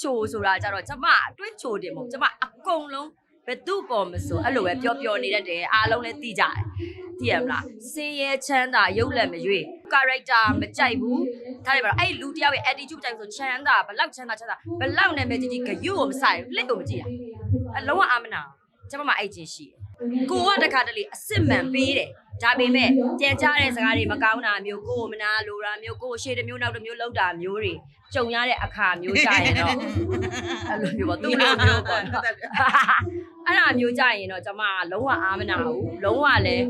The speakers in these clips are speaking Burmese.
ချိုဆိုတာကြတော့ကျမအတွေ့ချိုတယ်မဟုတ်ကျမအကုန်လုံးဘယ်သူ့ပေါ်မဆိုအဲ့လိုပဲပျော်ပျော်နေတတ်တယ်အားလုံးလည်းသိကြတယ်သိရမလားစင်ရဲချမ်းသာရုပ်လက်မရွေ character မကြိုက်ဘူးဒါတွေပါတော့အဲ့လူတယောက်ရဲ့ attitude ကြိုက်ဆိုချမ်းသာဘလောက်ချမ်းသာချမ်းသာဘလောက်နာမည်ကြီးကြီးဂယုကိုမဆိုင်ဘူးလက်ကိုမကြည့်ရအလုံးဝအာမနာကျမမအဲ့ချင်းရှိတယ်ကိုကတခါတလေအစစ်မှန်ပေးတယ် ဒါပေမဲ့ကြံကြတဲ့စကားတွေမကောင်းတာမျိုးကိုယ်မနာလိုတာမျိုးကိုယ်ရှေ့တစ်မျိုးနောက်တစ်မျိုးလောက်တာမျိုးတွေကြုံရတဲ့အခါမျိုးကြရင်တော့အဲ့လိုမျိုးပေါ့သူ့လိုမျိုးပေါ့နော်အဲ့ဒါမျိုးကြရင်တော့ကျမကလုံးဝအားမနာဘူးလုံးဝလည်း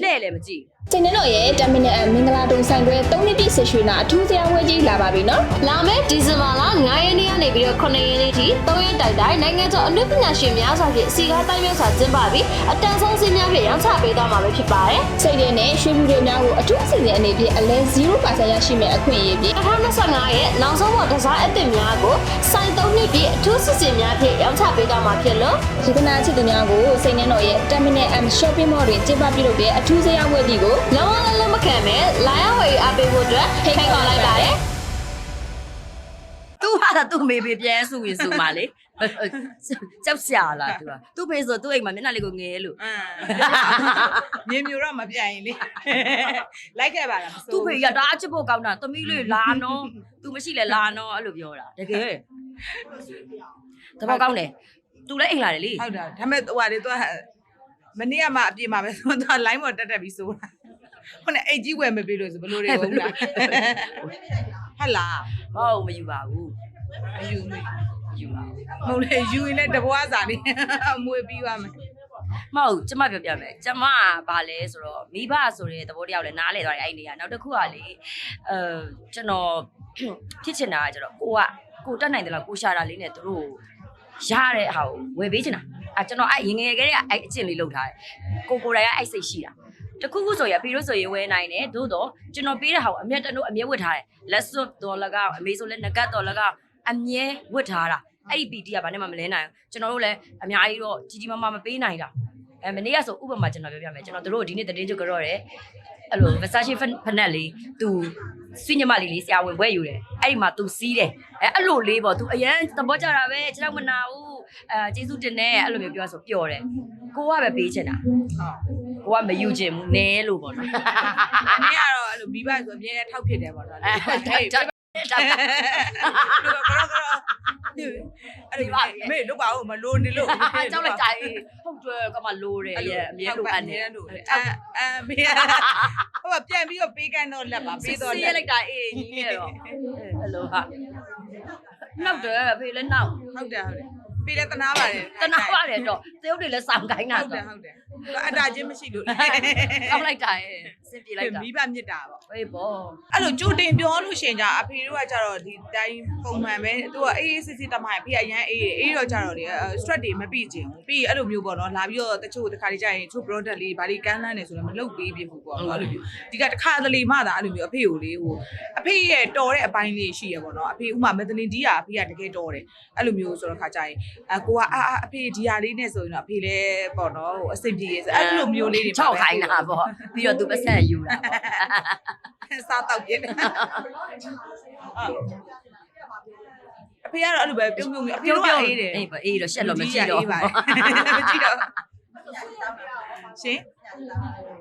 လှဲ့လည်းမကြည့်စိတ်နှတော်ရဲ့10မိနစ်အမင်္ဂလာတုံဆိုင်တွဲ3နှစ်တိဆက်ရွှေနာအထူးစရာဝဲကြီးလာပါပြီနော်လာမယ့်ဒီဇင်ဘာလ9ရက်နေ့ကနေပြီးတော့9ရက်နေ့ထိ3ရက်တိုင်တိုင်နိုင်ငံကျော်အနုပညာရှင်များစွာဖြင့်အစီကားတိုင်းမျိုးစွာကျင်းပပြီးအတန်ဆုံးစည်းများဖြင့်ရောင်းချပေးသွားမှာပဲဖြစ်ပါတယ်စိတ်ရည်နဲ့ရွှေလူတွေများကိုအထူးအစီအစဉ်အနေဖြင့်အလဲ0%ရရှိမယ့်အခွင့်အရေးဖြင့်2025ရဲ့နောက်ဆုံးပေါ်ဒီဇိုင်းအသစ်များကိုစိုက်3နှစ်ပြည့်အထူးစီစဉ်များဖြင့်ရောင်းချပေးသွားမှာဖြစ်လို့ဒီကနာချစ်သူများကိုစိတ်နှတော်ရဲ့10မိနစ်အမ် shopping mall တွင်ကျင်းပပြုလုပ်တဲ့အထူးစရာဝဲကြီးကိုလုံးဝလည်းလက်မခံပဲလာရောက်ဝယ်အားပေးဖို့အတွက်ဖိတ်ခေါ်လိုက်ပါတယ်သူဟာသူ့မေဖေပြန်စုရင်စုမှာလေကြောက်ရှာလာသူကသူ့ဖေဆိုသူ့အိမ်မှာမျက်နှာလေးကိုငယ်လို့အင်းမြင်မျိုးတော့မပြတ်ရင်လေလိုက်ခဲ့ပါလားမစိုးသူ့ဖေကတအားချစ်ဖို့ကောင်းတာသမီးလေးလာနော်သူမရှိလဲလာနော်အဲ့လိုပြောတာတကယ်တဘောကောင်းတယ်သူလည်းအိမ်လာတယ်လေဟုတ်တာဒါပေမဲ့ဟိုဟာလေသူကမနေ့ကမှအပြေမှာပဲဆိုတော့ line ပေါ်တက်တက်ပြီးစိုးတာ ခုနအိတ်ကြီးဝယ်မပေးလို့ဆိုဘလို့တွေဟုတ်လားဟတ်လားမဟုတ်မယူပါဘူးအယူမေမယူပါဘူးမဟုတ်လေယူရင်လည်းတပွားစာလေးအမွေပြီးသွားမယ်မဟုတ်ကျမပြောပြမယ်ကျမကဘာလဲဆိုတော့မိဘဆိုတဲ့သဘောတရားကိုလည်းနားလဲသွားတယ်အဲ့ဒီနေရာနောက်တစ်ခုကလေအဲကျွန်တော်ဖြစ်ချင်တာကကျတော့ကိုကကိုတက်နိုင်တယ်လားကိုရှာတာလေးနဲ့သူတို့ရတဲ့ဟာကိုဝယ်ပေးချင်တာအဲကျွန်တော်အဲ့ရင်ငယ်ကလေးကအဲ့အကျင့်လေးလုပ်ထားတယ်ကိုကိုယ်တိုင်ကအဲ့စိတ်ရှိတာ တခုခုဆိုရင်အဖေတို့ဆိုရင်ဝယ်နိုင်တယ်သို့တော့ကျွန်တော်ပေးတဲ့ဟာကိုအမျက်တနို့အမျက်ဝတ်ထားတယ်လက်စွပ်တော်လကောက်အမေဆိုလည်းငကတ်တော်လကောက်အမြဲဝတ်ထားတာအဲ့ဒီပီတီကဘာနဲ့မှမလဲနိုင်ဘူးကျွန်တော်တို့လည်းအများကြီးတော့ကြီးကြီးမားမားမပေးနိုင်တာ အဲမနေ့ကဆိုဥပမာကျွန်တော်ပြောပြမယ်ကျွန်တော်တို့ဒီနေ့တတင်းချုပ်ကြော့တယ်အဲ့လို Versace ဖနက်လေး तू ဆွညမလေးလေးဆရာဝင်ဘွဲယူတယ်အဲ့ဒီမှာ तू စီးတယ်အဲအဲ့လိုလေးပေါ့ तू အရန်သဘောကျတာပဲကျွန်တော်မနာဘူးအဲကျေးဇူးတင်တယ်အဲ့လိုမျိုးပြောဆိုပျော်တယ်ကိုကပဲပေးချင်တာ ဟုတ် ကိုကမယူချင်ဘူးနဲလို့ပေါ့နော်အနည်းကတော့အဲ့လိုမိဘဆိုအမြဲတမ်းထောက်ဖြစ်တယ်ပေါ့နော်အဲဟဲ့ဒါဘယ်ဒါအဲ့လိုမေးလို့ပါဦးမလို့နေလို့ကြောက်လိုက်ကြအေးဟုတ်တယ်ကမှလိုတယ်ရဲ့အမြဲလိုအပ်နေလို့အဲအဲမေးဟိုကပြန်ပြီးတော့ပေးကန်တော့လက်ပါပေးတော့စီးလရက်လိုက်တာအေးညီးနေတော့အဲ့လိုဟာနောက်တယ်ဖေးလည်းနောက်ဟုတ်တယ်ဟုတ်တယ်ပေးလဲတနာပါတယ်တနာပါတယ်တော့သရုပ်တွေလည်းစောင့်ခိုင်းတာဟုတ်တဆိုယ်ဟုတ်တယ်အတားချင်းမရှိလို့ကောက်လိုက်တာရဲ့စင်ပြေလိုက်တာမိဘမြစ်တာပေါ့ဟေးပေါ့အဲ့လိုကြိုတင်ပြောလို့ရှင်ကြအဖေတို့ကကြတော့ဒီတိုင်းပုံမှန်ပဲသူကအေးအေးစစ်စစ်တမအဖေကအရန်အေးအေးတော့ကြတော့လေ stress တွေမပြီးချင်ဘူးပြီးအဲ့လိုမျိုးပေါ့နော်လာပြီးတော့တချို့တခါလေးကြာရင်ချို့ product လေးဗာလေးကမ်းလန်းနေဆိုတော့မလုပ်ပေးပြဘူးပေါ့နော်အဲ့လိုမျိုးဒီကတခါတလေမှသာအဲ့လိုမျိုးအဖေကိုလေဟိုအဖေရဲ့တော်တဲ့အပိုင်းလေးရှိရပေါ့နော်အဖေဥမာမက်သလင်ဒီကအဖေကတကယ်တော်တယ်အဲ့လိုမျိုးဆိုတော့ခါကြာရင်အကိုကအာအဖေဒီဟာလေးနဲ့ဆိုရင်တော့အဖေလည်းပေါ့နော်ဟိုအစိမ့်ပြေဆိုအဲ့လိုမျိုးလေးတွေချောက်ခိုင်းတာပေါ့ပြီးတော့သူပတ်ဆက်ယူတာပေါ့စားတော့ပြတယ်အဖေကတော့အဲ့လိုပဲပြုံးပြုံးအဖေတို့ကအေးတယ်အေးပေါ့အေးတော့ရှက်လို့မကြည့်တော့အေးပါမကြည့်တော့ရှင်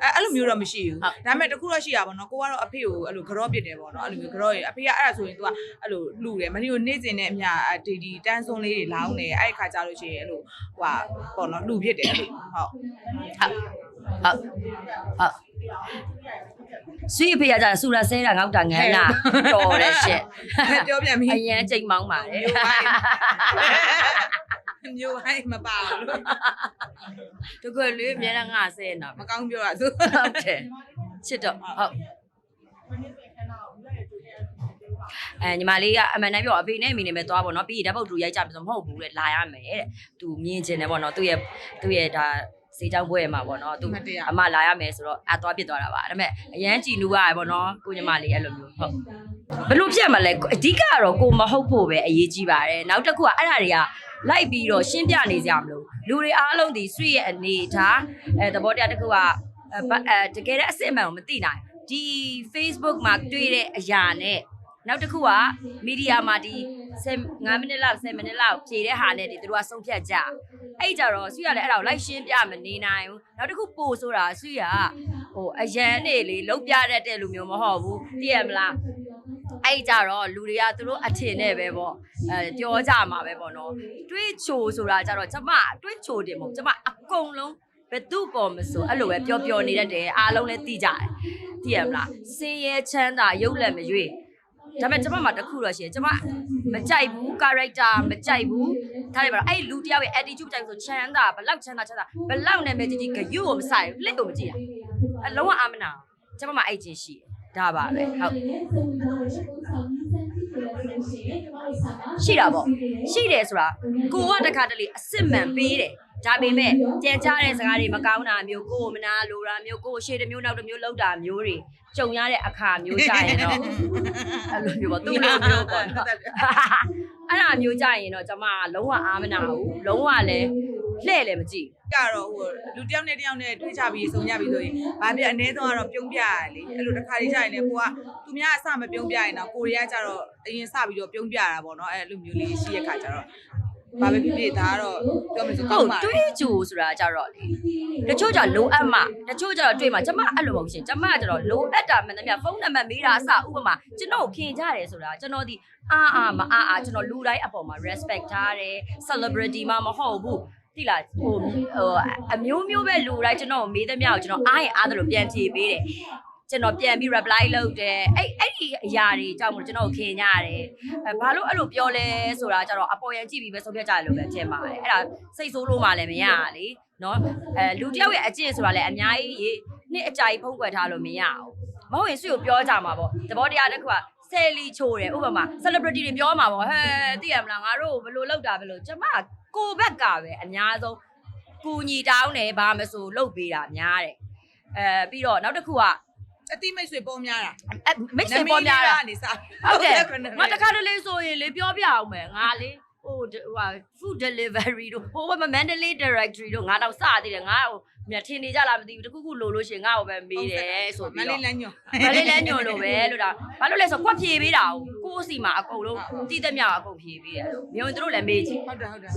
အဲ့အဲ့လိုမျိုးတော့မရှိဘူးဒါပေမဲ့တခုတော့ရှိရပါတော့ကိုကတော့အဖေကိုအဲ့လိုကြော့ပစ်တယ်ပေါ့နော်အဲ့လိုမျိုးကြော့ရအဖေကအဲ့ဒါဆိုရင် तू ကအဲ့လိုလှူတယ်မနီကိုနေ့စဉ်နဲ့အမျှဒီဒီတန်းစွန်းလေးတွေလောင်းတယ်အဲ့ခါကြလို့ရှိရင်အဲ့လိုဟိုဟာပေါ့နော်လှူဖြစ်တယ်အဲ့လိုဟုတ်ဟုတ်ဟုတ်ဟုတ်ဆွေးဖေးရကြဆူရဆဲတာငေါက်တာငန်းတာတော်တယ်ရှက်ပြောပြန်ပြီအရန်ချိန်မောင်းပါတယ် မျိုးဟိုင်းမပါဘူးလို့တကယ်လေးအများနဲ့ငါဆဲနေတာမကောင်းပြောတာဆိုဟုတ်တယ်ချစ်တော့ဟုတ်အဲညီမလေးကအမှန်တမ်းပြောအဖေနဲ့အမေနဲ့ပဲသွားပါတော့ပြီးရင်ဓာတ်ပုတ်တူရိုက်ကြပြီဆိုမဟုတ်ဘူးလေလာရမယ်တဲ့သူမြင်ချင်တယ်ပေါ့နော်သူ့ရဲ့သူ့ရဲ့ဒါစေးချောင်းပွဲမှာပေါ့နော်သူအမလာရမယ်ဆိုတော့အသွားပြစ်သွားတာပါဒါပေမဲ့အရန်ကြည်နူးရတယ်ပေါ့နော်ကိုညီမလေးအဲ့လိုမျိုးဟုတ် ဘလို့ပြတ်မလဲအဓိကကတော့ကိုမဟုတ်ဖို့ပဲအရေးကြီးပါတယ်နောက်တစ်ခုကအဲ့ဒါတွေကလိုက်ပြီးတော့ရှင်းပြနေကြမလို့လူတွေအားလုံးဒီ street ရဲ့အနေထားအဲသဘောတရားတစ်ခုကအဲဘအဲတကယ်တဲ့အစ်စ်အမှန်ကိုမသိနိုင်ဒီ Facebook မှာတွေ့တဲ့အရာနဲ့နောက်တစ်ခုကမီဒီယာမှာဒီ5မိနစ်လောက်10မိနစ်လောက်ဖြည့်တဲ့ဟာနဲ့ဒီသူတို့ကဆုံးဖြတ်ကြအဲ့ကြတော့ဆွေရလည်းအဲ့ဒါကိုလိုက်ရှင်းပြမနေနိုင်ဘူးနောက်တစ်ခုပို့ဆိုတာဆွေရဟိုအရန်နေလေလုံးပြတတ်တဲ့လူမျိုးမဟုတ်ဘူးသိရမလား အဲ့ကြတော့လူတွေကသူတို့အထင်နဲ့ပဲပေါ့အဲပြောကြမှာပဲပေါ့နော်တွေးချိုဆိုတာကြတော့ကျမတွေးချိုတယ်မဟုတ်ကျမအကုန်လုံးဘယ်သူ့ပေါ်မဆိုအဲ့လိုပဲပျော်ပျော်နေတတ်တယ်အားလုံးလည်းသိကြတယ်သိရမလားစင်ရဲချမ်းသာရုပ်လက်မရွေ့ဒါပေမဲ့ကျမမှာတစ်ခုတော့ရှိတယ်ကျမမကြိုက်ဘူး character မကြိုက်ဘူးဒါတွေပါတော့အဲ့လူတယောက်ရဲ့ attitude ကြိုက်ဆိုချမ်းသာဘလောက်ချမ်းသာချမ်းသာဘလောက်နာမည်ကြီးကြီးဂယုကိုမဆိုင်ဘူးလက်ကိုမကြည့်ရအလုံးဝအာမနာကျမမှာအဲ့ချင်းရှိတယ် ဒါပါပဲဟုတ်ရှိတာပေါ့ရှိတယ်ဆိုတာကိုကတခါတလေအစစ်မှန်ပေးတယ်ဒါပေမဲ့ကြံကြားတဲ့စကားတွေမကောင်းတာမျိုးကိုယ်မနာလိုတာမျိုးကိုယ်ရှေ့တစ်မျိုးနောက်တစ်မျိုးလောက်တာမျိုးတွေကြုံရတဲ့အခါမျိုးကြရင်တော့အဲ့လိုမျိုးပေါ့သူ့လိုမျိုးပေါ့နော်အဲ့ဒါမျိုးကြရင်တော့ကျွန်မကလုံးဝအားမနာဘူးလုံးဝလည်း လှဲ့လည်းမကြည့်ကတော့ဟိုလူတစ်ယောက်နဲ့တစ်ယောက်နဲ့တွေ့ကြပြီးဆုံရပြီးဆိုရင်ဘာဖြစ်အနည်းဆုံးကတော့ပြုံးပြရတယ်လေအဲ့လိုတစ်ခါလေးကြာရင်လည်းကိုကသူများအစမပြုံးပြရင်တော့ကိုရီးယားကျတော့အရင်စပြီးတော့ပြုံးပြတာပေါ့နော်အဲ့လိုမျိုးလေးရှိရခါကျတော့ဘာပဲဖြစ်ဖြစ်ဒါကတော့ပြောမယ်ဆိုဟုကောတ်င်းပါတွေးကြိုဆိုတာကြတော့လေတချို့ကြလိုအပ်မှတချို့ကြတော့တွေ့မှကျွန်မအဲ့လိုမဟုတ်ရှင်ကျွန်မကြတော့လိုအပ်တာမှန်သမျှဖုန်းနံပါတ်မေးတာအစဥပမာကျွန်တော်ခင်ကြတယ်ဆိုတာကျွန်တော်ဒီအာအာမအာအာကျွန်တော်လူတိုင်းအပေါ်မှာ respect ထားတယ် celebrity မှမဟုတ်ဘူး တိလားဟိုဟိုအမျိုးမျိုးပဲလူတိုင်းကျွန်တော်ကိုမေးသမျှကိုကျွန်တော်အားရင်အားသလိုပြန်ဖြေပေးတယ်ကျွန်တော်ပြန်ပြီး reply လုပ်တယ်အဲ့အဲ့ဒီအရာတွေကြောင့်မို့ကျွန်တော်ခင်ကြရတယ်အဲဘာလို့အဲ့လိုပြောလဲဆိုတာကြတော့အပေါ်ရန်ကြည့်ပြီးပဲဆုံးဖြတ်ကြတယ်လို့ပဲထင်ပါတယ်အဲ့ဒါစိတ်ဆိုးလို့မှလည်းမရရလေနော်အဲလူတစ်ယောက်ရဲ့အကျင့်ဆိုတာလည်းအများကြီးရေနှစ်အကြာကြီးဖုံးကွယ်ထားလို့မရအောင်မဟုတ်ရင်ဆွေကိုပြောကြမှာပေါ့သဘောတရားတစ်ခုကဆယ်လီချိုးတယ်ဥပမာ celebrity တွေပြောမှာပေါ့ဟဲသိရမလားငါတို့ဘယ်လိုလုပ်တာဘယ်လိုကျမ ကိုဘက်ကပဲအများဆုံးကူညီတောင်းတယ်ဘာမဆိုလုပ်ပေးတာများတယ်အဲပြီးတော့နောက်တစ်ခုကအတိမိတ်ဆွေပေါ်များတာအဲမိတ်ဆွေပေါ်များတာနေစဟုတ်တယ်ငါတခါတလေဆိုရင်လေပြောပြအောင်မယ်ငါလေ ဟိုဟိုဟာ food delivery တို့ဟိုဘက် Mandalay directory တို့ငါတော့စသေးတယ်ငါဟိုမြထင်နေကြလားမသိဘူးတခုခုလိုလို့ရှရင်ငါ့ကိုပဲမေးတယ်ဆိုမပြီးလေးတော့လမ်းညွန်မလေးလဲညွန်လို့ပဲလို့ဒါဘာလို့လဲဆိုကွက်ဖြေပေးတာကိုကိုယ့်စီမှာအကုန်လုံးတည်တဲ့မြောက်အကုန်ဖြေပေးတယ်လို့မြုံတို့လည်းမေးကြည့်ဟုတ်တယ်ဟုတ်တယ်